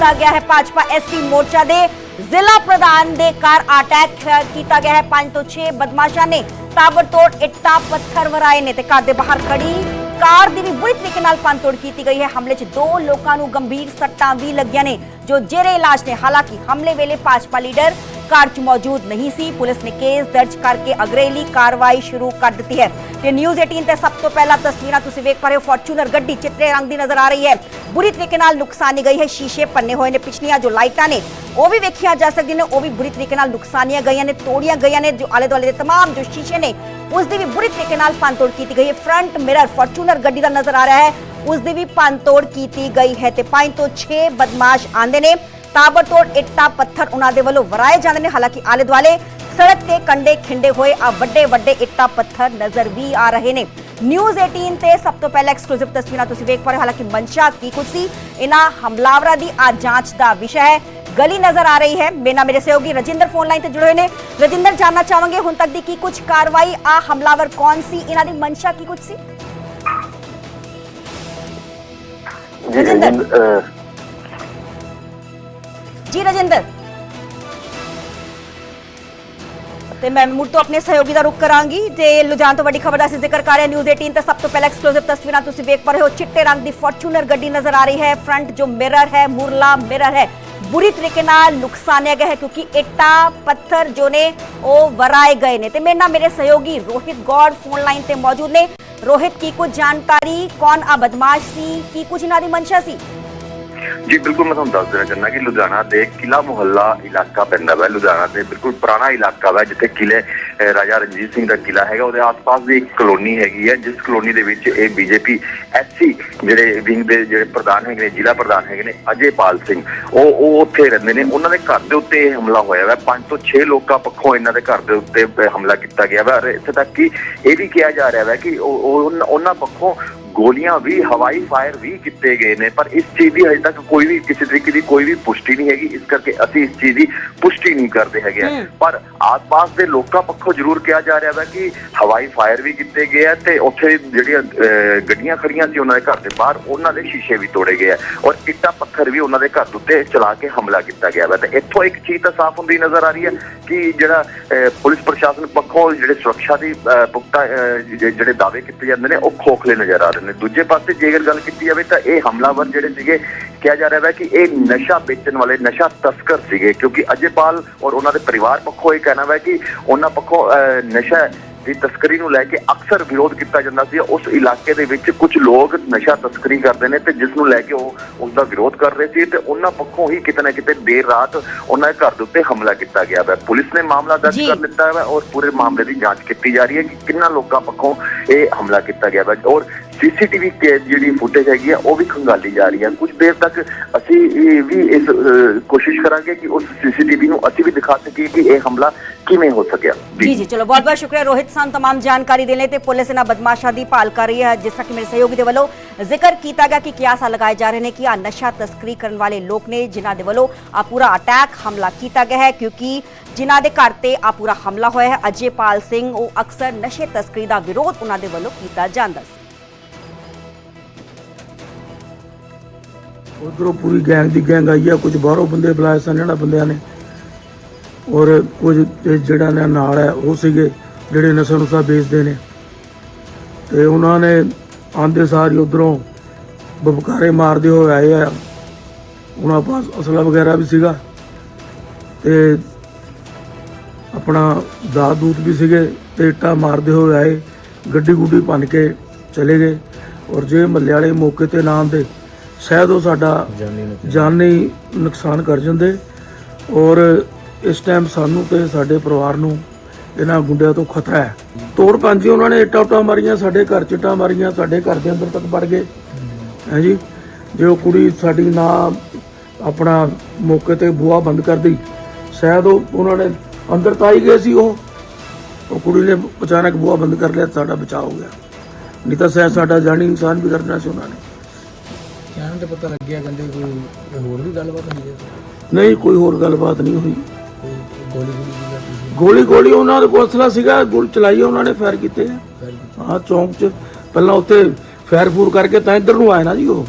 ਕੀਤਾ ਗਿਆ ਹੈ। ਭਾਜਪਾ ਐਸਟੀ ਮੋਰਚਾ ਦੇ ਜ਼ਿਲ੍ਹਾ ਪ੍ਰਧਾਨ ਦੇ ਕਾਰ ਅਟੈਕ ਕੀਤਾ ਗਿਆ ਹੈ। 5 ਤੋਂ 6 ਬਦਮਾਸ਼ਾਂ ਨੇ ਤਾਬੜਤੋੜ ਇੱਟਾਂ, ਪੱਥਰ ਵਰਾਏ ਨੇ ਤੇ ਘਰ ਦੇ ਬਾਹਰ ਖੜੀ ਕਾਰ ਦੀ ਵੀ ਬੁਰੀ ਤਰੀਕੇ ਨਾਲ ਪੰਤੋੜ ਕੀਤੀ ਗਈ ਹੈ। ਹਮਲੇ 'ਚ ਦੋ ਲੋਕਾਂ ਨੂੰ ਗੰਭੀਰ ਸੱਟਾਂ ਵੀ ਲੱਗੀਆਂ ਨੇ, ਜੋ ਜੇਰੇ ਇਲਾਜ ਨੇ। ਹਾਲਾਂਕਿ ਹਮਲੇ ਵੇਲੇ ਭਾਜਪਾ ਲੀਡਰ ਕਾਰ 'ਚ ਮੌਜੂਦ ਨਹੀਂ ਸੀ ਪੁਲਿਸ ਨੇ ਕੇਸ ਦਰਜ ਕਰਕੇ ਅਗਰੇਲੀ ਕਾਰਵਾਈ ਸ਼ੁਰੂ ਕਰ ਦਿੱਤੀ ਹੈ ਤੇ ਨਿਊਜ਼ 18 ਤੇ ਸਭ ਤੋਂ ਪਹਿਲਾਂ ਤਸਵੀਰਾਂ ਤੁਸੀਂ ਵੇਖ ਪਾ ਰਹੇ ਹੋ ਫੋਰਚੂਨਰ ਗੱਡੀ ਚਿੱਟੇ ਰੰਗ ਦੀ ਨਜ਼ਰ ਆ ਰਹੀ ਹੈ ਬੁਰੀ ਤਰੀਕੇ ਨਾਲ ਨੁਕਸਾਨੀ ਗਈ ਹੈ ਸ਼ੀਸ਼ੇ ਪੰਨੇ ਹੋਏ ਨੇ ਪਿਛਲੀਆਂ ਜੋ ਲਾਈਟਾਂ ਨੇ ਉਹ ਵੀ ਵੇਖੀਆਂ ਜਾ ਸਕਦੀਆਂ ਨੇ ਉਹ ਵੀ ਬੁਰੀ ਤਰੀਕੇ ਨਾਲ ਨੁਕਸਾਨੀਆਂ ਗਈਆਂ ਨੇ ਤੋੜੀਆਂ ਗਈਆਂ ਨੇ ਜੋ ਆਲੇ ਦੁਆਲੇ ਦੇ तमाम ਜੋ ਸ਼ੀਸ਼ੇ ਨੇ ਉਸ ਦੀ ਵੀ ਬੁਰੀ ਤਰੀਕੇ ਨਾਲ ਪੰਤੋੜ ਕੀਤੀ ਗਈ ਹੈ ਫਰੰਟ ਮਿਰਰ ਫੋਰਚੂਨਰ ਗੱਡੀ ਦਾ ਨਜ਼ਰ ਆ ਰਿਹਾ ਹੈ ਉਸ ਦੀ ਵੀ ਪੰਤੋੜ ਕੀਤੀ ਗਈ ਹੈ ਤੇ 5 ਤੋਂ 6 ਬਦਮਾਸ਼ ਆਂਦੇ ਨੇ ਤਾਬੜਤੋੜ ਇੱਟਾਂ ਪੱਥਰ ਉਹਨਾਂ ਦੇ ਵੱਲੋਂ ਵਰਾਏ ਜਾਂਦੇ ਨੇ। ਹਾਲਾਂਕਿ ਆਲੇ ਦੁਆਲੇ ਸੜਕ ਤੇ ਕੰਡੇ ਖਿੰਡੇ ਹੋਏ ਆ ਵੱਡੇ ਵੱਡੇ ਇੱਟਾਂ ਪੱਥਰ ਨਜ਼ਰ ਵੀ ਆ ਰਹੇ ਨੇ। ਨਿਊਜ਼ 18 ਤੇ ਸਭ ਤੋਂ ਪਹਿਲਾਂ ਐਕਸਕਲੂਸਿਵ ਤਸਵੀਰਾਂ ਤੁਸੀਂ ਵੇਖ ਪਾ ਰਹੇ ਹਾਲਾਂਕਿ ਮਨਸ਼ਾ ਕੀ ਕੁਝ ਸੀ? ਇਹਨਾਂ ਹਮਲਾਵਰਾਂ ਦੀ ਆ ਜਾਂਚ ਦਾ ਵਿਸ਼ਾ ਹੈ। ਗਲੀ ਨਜ਼ਰ ਆ ਰਹੀ ਹੈ। ਮੇਨਾ ਮੇਰੇ ਸਹਿਯੋਗੀ ਰਜਿੰਦਰ ਫੋਨ ਲਾਈਨ ਤੇ ਜੁੜੇ ਹੋਏ ਨੇ। ਰਜਿੰਦਰ ਜਾਨਣਾ ਚਾਹਾਂਗੇ ਹੁਣ ਤੱਕ ਦੀ ਕੀ ਕੁਝ ਕਾਰਵਾਈ ਆ ਹਮਲਾਵਰ ਕੌਣ ਸੀ? ਇਹਨਾਂ ਦੀ ਮਨਸ਼ਾ ਕੀ ਕੁਝ ਸੀ? ਰਜਿੰਦਰ। ਜੀ ਰਜਿੰਦਰ। ਤੇ ਮੈਂ ਮੁੜ ਤੋਂ ਆਪਣੇ ਸਹਿਯੋਗੀ ਦਾ ਰੁਖ ਕਰਾਂਗੀ। ਤੇ ਲੁਧਿਆਣਾ ਤੋਂ ਵੱਡੀ ਖਬਰ ਦਾ ਅਸੀਂ ਜ਼ਿਕਰ ਕਰ ਰਹੇ ਨਿਊਜ਼ 18 ਤੇ ਸਭ ਤੋਂ ਪਹਿਲਾਂ ਐਕਸਕਲੂਸਿਵ ਤਸਵੀਰਾਂ ਤੁਸੀਂ ਵੇਖ ਪਾ ਰਹੇ ਹੋ। ਚਿੱਟੇ ਰੰਗ ਦੀ ਫੋਰਚੂਨਰ ਗੱਡੀ ਨਜ਼ਰ ਆ ਰਹੀ ਹੈ। ਫਰੰਟ ਜੋ ਮਿਰਰ ਹੈ, ਮੁਰਲਾ ਮਿਰਰ ਹੈ। ਬੁਰੀ ਤਰੀਕੇ ਨਾਲ ਨੁਕਸਾਨਿਆ ਗਿਆ ਹੈ ਕਿਉਂਕਿ ਇੱਟਾਂ, ਪੱਥਰ ਜੋ ਨੇ, ਉਹ ਵਰਾਏ ਗਏ ਨੇ। ਤੇ ਮੇਰੇ ਨਾਲ ਮੇਰੇ ਸਹਿਯੋਗੀ ਰੋਹਿਤ ਗੌਰ ਫੋਨ ਲਾਈਨ ਤੇ ਮੌਜੂਦ ਨੇ। ਰੋਹਿਤ, ਕੀ ਕੁਝ ਜਾਣਕਾਰੀ? ਕੌਣ ਆ ਬਦਮਾਸ਼ ਸੀ? ਕੀ ਕੁਝ ਇਹਨਾਂ ਦੀ ਮਨਸ਼ਾ ਸੀ? ਜੀ, ਬਿਲਕੁਲ ਮੈਂ ਤੁਹਾਨੂੰ ਦੱਸ ਦੇਣਾ ਚਾਹੁੰਦਾ ਕਿ ਲੁਧਿਆਣਾ ਦੇ ਕਿਲਾ ਮੁਹੱਲਾ ਇਲਾਕਾ ਪੈਂਦਾ ਹੈ ਲੁਧਿਆਣਾ ਦੇ ਬਿਲਕੁਲ ਪੁਰਾਣਾ ਇਲਾਕਾ ਹੈ ਜਿੱਥੇ ਕਿਲੇ ਰਾਜਾ ਰਣਜੀਤ ਸਿੰਘ ਦਾ ਕਿਲਾ ਹੈਗਾ। ਉਹਦੇ ਆਸ-ਪਾਸ ਦੀ ਇੱਕ ਕਲੋਨੀ ਹੈਗੀ ਹੈ ਜਿਸ ਕਲੋਨੀ ਦੇ ਵਿੱਚ ਇਹ ਬੀਜੇਪੀ ਐਸਸੀ ਜਿਹੜੇ ਵਿੰਗ ਦੇ ਜਿਹੜੇ ਪ੍ਰਧਾਨ ਹੈਗੇ ਨੇ, ਜ਼ਿਲ੍ਹਾ ਪ੍ਰਧਾਨ ਹੈਗੇ ਨੇ, ਅਜੇਪਾਲ ਸਿੰਘ। ਉਹ ਉਹ ਉੱਥੇ ਰਹਿੰਦੇ ਨੇ। ਉਹਨਾਂ ਦੇ ਘਰ ਦੇ ਉੱਤੇ ਇਹ ਹਮਲਾ ਹੋਇਆ ਹੈ ਪੰਜ ਤੋਂ 6 ਲੋਕਾਂ ਪੱਖੋਂ ਇਹਨਾਂ ਦੇ ਘਰ ਦੇ ਉੱਤੇ ਹਮਲਾ ਕੀਤਾ ਗਿਆ ਹੈ ਔਰ ਇੱਥੇ ਤੱਕ ਕਿ ਇਹ ਵੀ ਕਿਹਾ ਜਾ ਰਿਹਾ ਹੈ ਕਿ ਉਹਨਾਂ ਪੱਖੋਂ ਗੋਲੀਆਂ ਵੀ ਹਵਾਈ ਫਾਇਰ ਵੀ ਕੀਤੇ ਗਏ ਨੇ ਪਰ ਇਸ ਚੀਜ਼ ਦੀ ਹਜੇ ਤੱਕ ਕੋਈ ਵੀ ਕਿਸੇ ਤਰੀਕੇ ਦੀ ਕੋਈ ਵੀ ਪੁਸ਼ਟੀ ਨਹੀਂ ਹੈਗੀ ਇਸ ਕਰਕੇ ਅਸੀਂ ਇਸ ਚੀਜ਼ ਦੀ ਪੁਸ਼ਟੀ ਨਹੀਂ ਕਰਦੇ ਹੈਗੇ। ਪਰ ਆਸ-ਪਾਸ ਦੇ ਲੋਕਾਂ ਪੱਖੋਂ ਜ਼ਰੂਰ ਕਿਹਾ ਜਾ ਰਿਹਾ ਹੈ ਕਿ ਹਵਾਈ ਫਾਇਰ ਵੀ ਕੀਤੇ ਗਏ ਆ ਤੇ ਉੱਥੇ ਜਿਹੜੀਆਂ ਗੱਡੀਆਂ ਖੜੀਆਂ ਸੀ ਉਹਨਾਂ ਦੇ ਘਰ ਦੇ ਬਾਹਰ ਉਹਨਾਂ ਦੇ ਸ਼ੀਸ਼ੇ ਵੀ ਤੋੜੇ ਗਏ ਆ ਔਰ ਇੱਟਾਂ ਪੱਥਰ ਵੀ ਉਹਨਾਂ ਦੇ ਘਰ ਦੇ ਉੱਤੇ ਚਲਾ ਕੇ ਹਮਲਾ ਕੀਤਾ ਗਿਆ ਵਾ ਤੇ ਇੱਥੋਂ ਇੱਕ ਚੀਜ਼ ਤਾਂ ਸਾਫ਼ ਹੁੰਦੀ ਨਜ਼ਰ ਆ ਰਹੀ ਹੈ ਕਿ ਜਿਹੜਾ ਪੁਲਿਸ ਪ੍ਰਸ਼ਾਸਨ ਪੱਖੋਂ ਜਿਹੜੇ ਸੁਰੱਖਿਆ ਦੀ ਪੁਖਤਾ ਜਿਹੜੇ ਦਾਅਵੇ ਕੀਤੇ ਜਾਂਦੇ ਨੇ ਉਹ ਖੋਖਲੇ ਨਜ਼ਰ ਆ ਰਹੇ ਨੇ। ਦੂਜੇ ਪਾਸੇ ਜੇਕਰ ਗੱਲ ਕੀਤੀ ਜਾਵੇ ਤਾਂ ਇਹ ਹਮਲਾਵਰ ਜਿਹੜੇ ਸੀਗੇ ਕਿਹਾ ਜਾ ਰਿਹਾ ਹੈ ਕਿ ਇਹ ਨਸ਼ਾ ਵੇਚਣ ਵਾਲੇ ਨਸ਼ਾ ਤਸਕਰ ਸੀਗੇ ਕਿਉਂਕਿ ਅਜੇਪਾਲ ਔਰ ਉਹਨਾਂ ਦੇ ਪਰਿਵਾਰ ਪੱਖੋਂ ਇਹ ਕਹਿਣਾ ਹੈ ਕਿ ਉਹਨਾਂ ਪੱਖੋਂ ਨਸ਼ਾ ਦੀ ਤਸਕਰੀ ਨੂੰ ਲੈ ਕੇ ਅਕਸਰ ਵਿਰੋਧ ਕੀਤਾ ਜਾਂਦਾ ਸੀ। ਉਸ ਇਲਾਕੇ ਦੇ ਵਿੱਚ ਕੁਝ ਲੋਕ ਨਸ਼ਾ ਤਸਕਰੀ ਕਰਦੇ ਨੇ ਤੇ ਜਿਸ ਨੂੰ ਲੈ ਕੇ ਉਹ ਉਸ ਦਾ ਵਿਰੋਧ ਕਰ ਰਹੇ ਸੀ ਤੇ ਉਹਨਾਂ ਪੱਖੋਂ ਹੀ ਕਿਤੇ ਨਾ ਕਿਤੇ ਦੇਰ ਰਾਤ ਉਹਨਾਂ ਦੇ ਘਰ ਦੇ ਉੱਤੇ ਹਮਲਾ ਕੀਤਾ ਗਿਆ ਹੈ ਪੁਲਿਸ ਨੇ ਮਾਮਲਾ ਦਰਜ। ਕਰ ਲਿੱਤਾ ਹੈ ਔਰ ਪੂਰੇ ਮਾਮਲੇ ਦੀ ਜਾਂਚ ਕੀਤੀ ਜਾ ਰਹੀ ਹੈ ਕਿ ਕਿੰਨਾ ਲੋਕਾਂ ਪੱਖੋਂ ਇਹ ਹਮਲਾ ਕੀਤਾ ਗਿਆ ਹੈ ਔਰ ਸੀਸੀਟੀਵੀ ਜਿਹੜੀ ਫੁਟੇਜ ਹੈਗੀ ਆ ਉਹ ਵੀ ਖੰਗਾਲੀ ਜਾ ਰਹੀ ਹੈ ਕੁਝ ਦੇਰ ਤੱਕ ਅਸੀਂ ਇਹ ਵੀ ਇਸ ਅਹ, ਕੋਸ਼ਿਸ਼ ਕਰਾਂਗੇ ਕਿ ਉਸ ਸੀਸੀਟੀਵੀ ਨੂੰ ਅਸੀਂ ਵੀ ਦਿਖਾ ਸਕੀਏ ਕਿ ਇਹ ਹਮਲਾ ਕਿਵੇਂ ਹੋ ਸਕਿਆ ਜੀ ਜੀ ਚਲੋ ਬਹੁਤ ਬਹੁਤ ਸ਼ੁਕਰੀਆ ਰੋਹਿਤ ਸਾਨੂੰ तमाम ਜਾਣਕਾਰੀ ਦੇਣ ਲਈ ਤੇ ਪੁਲਿਸ ਇਹਨਾਂ ਬਦਮਾਸ਼ਾਂ ਦੀ ਭਾਲ ਕਰ ਰਹੀ ਹੈ ਜਿਸ ਤਰ੍ਹਾਂ ਕਿ ਮੇਰੇ ਸਹਿਯੋਗੀ ਦੇ ਵੱਲੋਂ ਜ਼ਿਕਰ ਕੀਤਾ ਗਿਆ ਕਿ ਕਿਆਸਾ ਲਗਾਏ ਜਾ ਰਹੇ ਨੇ ਕਿ ਆ ਨਸ਼ਾ ਤਸਕਰੀ ਕਰਨ ਵਾਲੇ ਲੋਕ ਨੇ ਜਿਨ੍ਹਾਂ ਦੇ ਵੱਲੋਂ ਆ ਪੂਰਾ ਅਟੈਕ ਹਮਲਾ ਕੀਤਾ ਗਿਆ ਹੈ ਕਿਉਂਕਿ ਜਿਨ੍ਹਾਂ ਦੇ ਘਰ ਤੇ ਆ ਪੂਰਾ ਹਮਲਾ ਹੋਇਆ ਹੈ ਅਜੇਪਾਲ ਸਿੰਘ ਉਹ ਅਕਸਰ ਨਸ਼ੇ ਤਸਕਰੀ ਦਾ ਵਿਰੋਧ ਉਹਨਾਂ ਦੇ ਵੱਲੋਂ ਕੀਤਾ ਜਾਂਦਾ ਸੀ ਉਧਰੋਂ ਪੂਰੀ ਗੈਂਗ ਦੀ ਗੈਂਗ ਆਈ ਆ, ਕੁਝ ਬਾਹਰੋਂ ਬੰਦੇ ਬੁਲਾਏ ਸਨ, ਇਹਨਾਂ ਬੰਦਿਆਂ ਨੇ। ਔਰ ਕੁਝ ਜਿਹੜਾ ਨੇ ਨਾਲ ਹੈ, ਉਹ ਸੀਗੇ, ਜਿਹੜੇ ਨਸ਼ਾ ਨੁਸ਼ਾ ਵੇਚਦੇ ਨੇ। ਤੇ ਉਹਨਾਂ ਨੇ ਆਂਦੇ ਸਾਰ ਹੀ ਉਧਰੋਂ ਬਬਕਾਰੇ ਮਾਰਦੇ ਹੋਏ ਆਏ ਆ। ਉਹਨਾਂ ਪਾਸ ਅਸਲਾ ਵਗੈਰਾ ਵੀ ਸੀਗਾ। ਤੇ ਆਪਣਾ ਦਾਤ ਦੂਤ ਵੀ ਸੀਗੇ, ਤੇ ਇੱਟਾਂ ਮਾਰਦੇ ਹੋਏ ਆਏ, ਗੱਡੀ ਗੁੱਡੀ ਭੰਨ ਕੇ ਚਲੇ ਗਏ। ਔਰ ਜੇ ਮੱਲੇ ਵਾਲੇ ਮੌਕੇ ਤੇ ਨਾ ਆਉਂਦੇ ਸ਼ਾਇਦ ਉਹ ਸਾਡਾ ਜਾਨੀ ਨੁਕਸਾਨ। ਕਰ ਜਾਂਦੇ। ਔਰ ਇਸ ਟਾਈਮ ਸਾਨੂੰ ਤੇ ਸਾਡੇ ਪਰਿਵਾਰ ਨੂੰ ਇਹਨਾਂ ਗੁੰਡਿਆਂ ਤੋਂ ਖਤਰਾ ਹੈ। ਤੋੜ ਪੰਜੀ ਉਹਨਾਂ ਨੇ ਇੱਟਾਂ ਉੱਟਾਂ ਮਾਰੀਆਂ ਸਾਡੇ ਘਰ ਚ ਇੱਟਾਂ ਮਾਰੀਆਂ ਸਾਡੇ ਘਰ ਦੇ ਅੰਦਰ ਤੱਕ ਵੜ ਗਏ। ਹੈ ਜੀ? ਜੇ ਉਹ ਕੁੜੀ ਸਾਡੀ ਨਾ ਆਪਣਾ ਮੌਕੇ ਤੇ ਬੂਹਾ ਬੰਦ ਕਰਦੀ ਸ਼ਾਇਦ ਉਹ ਉਹਨਾਂ ਨੇ ਅੰਦਰ ਤਾਂ ਹੀ ਗਏ ਸੀ ਉਹ। ਉਹ ਕੁੜੀ ਨੇ ਅਚਾਨਕ ਬੂਹਾ ਬੰਦ ਕਰ ਲਿਆ ਸਾਡਾ ਬਚਾਅ ਹੋ ਗਿਆ। ਨਹੀਂ ਤਾਂ ਸ਼ਾਇਦ ਸਾਡਾ ਜਾਨੀ ਇਨਸਾਨ ਵੀ ਕਰ ਦੇਣਾ ਸੀ ਉਹਨਾਂ ਨੇ। ਕਹਿਣ ਤੇ ਪਤਾ ਲੱਗਿਆ ਕਹਿੰਦੇ ਕੋਈ ਕੋਈ ਹੋਰ ਵੀ ਗੱਲਬਾਤ ਹੋਈ ਹੈ? ਨਹੀਂ ਕੋਈ ਹੋਰ ਗੱਲਬਾਤ ਨਹੀਂ ਹੋਈ। ਕੋਈ ਗੋਲੀ ਗੋਲੀ ਵੀ ਲੱਗੀ ਸੀ? ਗੋਲੀ ਗੋਲੀ ਉਹਨਾਂ ਦੇ ਕੋਲ ਅਸਲਾ ਸੀਗਾ ਗੋਲ ਚਲਾਈ ਉਹਨਾਂ ਨੇ ਫਾਇਰ ਕੀਤੇ ਆ। ਫਿਰ ਹਾਂ ਚੌਂਕ 'ਚ ਪਹਿਲਾਂ ਉੱਥੇ ਫਾਇਰ ਫੂਰ ਕਰਕੇ ਤਾਂ ਇੱਧਰ ਨੂੰ ਆਏ ਨਾ ਜੀ ਉਹ।